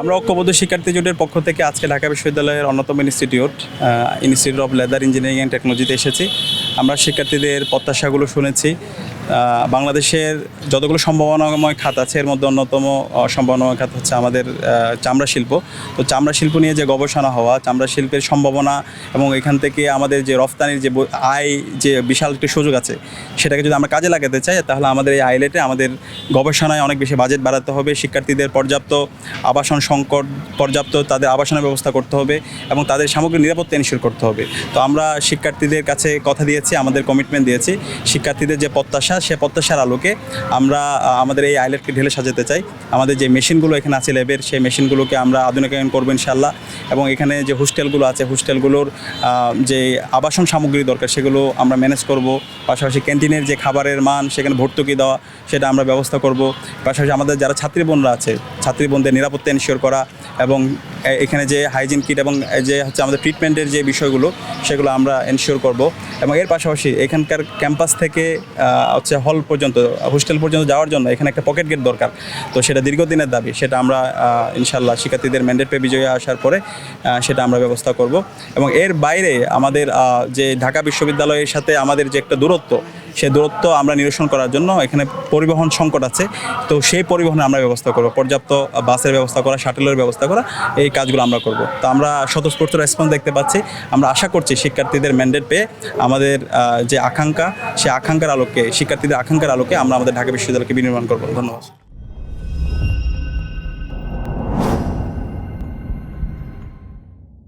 আমরা ঐক্যবদ্ধ শিক্ষার্থী জোটের পক্ষ থেকে আজকে ঢাকা বিশ্ববিদ্যালয়ের অন্যতম institute institute of leather engineering and টেকনোলজিতে এসেছি। আমরা শিক্ষার্থীদের প্রত্যাশাগুলো শুনেছি। বাংলাদেশের যতগুলো সম্ভাবনাময় খাত আছে, এর মধ্যে অন্যতম সম্ভাবনাময় খাত হচ্ছে আমাদের চামড়া শিল্প। তো চামড়া শিল্প নিয়ে যে গবেষণা হওয়া, চামড়া শিল্পের সম্ভাবনা এবং এখান থেকে আমাদের যে রফতানির যে আয় যে বিশাল একটি সুযোগ আছে, সেটাকে যদি আমরা কাজে লাগাতে চাই, তাহলে আমাদের এই আইলেটে আমাদের গবেষণায় অনেক বেশি বাজেট বাড়াতে হবে, শিক্ষার্থীদের পর্যাপ্ত আবাসন সংকট, পর্যাপ্ত তাদের আবাসনের ব্যবস্থা করতে হবে এবং তাদের সামগ্রিক নিরাপত্তা এনশিওর করতে হবে। তো আমরা শিক্ষার্থীদের কাছে কথা দিয়েছি, আমাদের কমিটমেন্ট দিয়েছি। শিক্ষার্থীদের যে প্রত্যাশা সে প্রত্যাশার আলোকে আমরা আমাদের এই আইলেটকে ঢেলে সাজাতে চাই। আমাদের যে মেশিনগুলো এখানে আছে ল্যাবের, সেই মেশিনগুলোকে আমরা আধুনিকায়ন করব ইনশাল্লাহ এবং এখানে যে হোস্টেলগুলো আছে, হোস্টেলগুলোর যে আবাসন সামগ্রী দরকার, সেগুলো আমরা ম্যানেজ করব। পাশাপাশি ক্যান্টিনের যে খাবারের মান, সেখানে ভর্তুকি দেওয়া, সেটা আমরা ব্যবস্থা করব। পাশাপাশি আমাদের যারা ছাত্রী বোনরা আছে, ছাত্রী বোনদের নিরাপত্তা এনশিওর করা এবং এখানে যে হাইজিন কিট এবং যে হচ্ছে আমাদের ট্রিটমেন্টের যে বিষয়গুলো, সেগুলো আমরা এনশিওর করব। এবং এর পাশাপাশি এখানকার ক্যাম্পাস থেকে হচ্ছে হল পর্যন্ত হোস্টেল পর্যন্ত যাওয়ার জন্য এখানে একটা পকেট গেট দরকার। তো সেটা দীর্ঘদিনের দাবি, সেটা আমরা ইনশাল্লাহ শিক্ষার্থীদের ম্যান্ডেট পে বিজয়ে আসার পরে সেটা আমরা ব্যবস্থা করব। এবং এর বাইরে আমাদের যে ঢাকা বিশ্ববিদ্যালয়ের সাথে আমাদের যে একটা দূরত্ব, সে দূরত্ব আমরা নিরসন করার জন্য এখানে পরিবহন সংকট আছে। তো সেই পরিবহনে আমরা ব্যবস্থা করব। পর্যাপ্ত বাসের ব্যবস্থা করা শাটেলের ব্যবস্থা করা, এই কাজগুলো আমরা করব। তো আমরা স্বতঃস্ফূর্ত রেসপন্স দেখতে পাচ্ছি। আমরা আশা করছি শিক্ষার্থীদের ম্যান্ডেট পেয়ে আমাদের যে আকাঙ্ক্ষা সেই আকাঙ্ক্ষার আলোকে, শিক্ষার্থীদের আকাঙ্ক্ষার আলোকে আমরা আমাদের ঢাকা বিশ্ববিদ্যালয়কে বিনির্মাণ করব। ধন্যবাদ।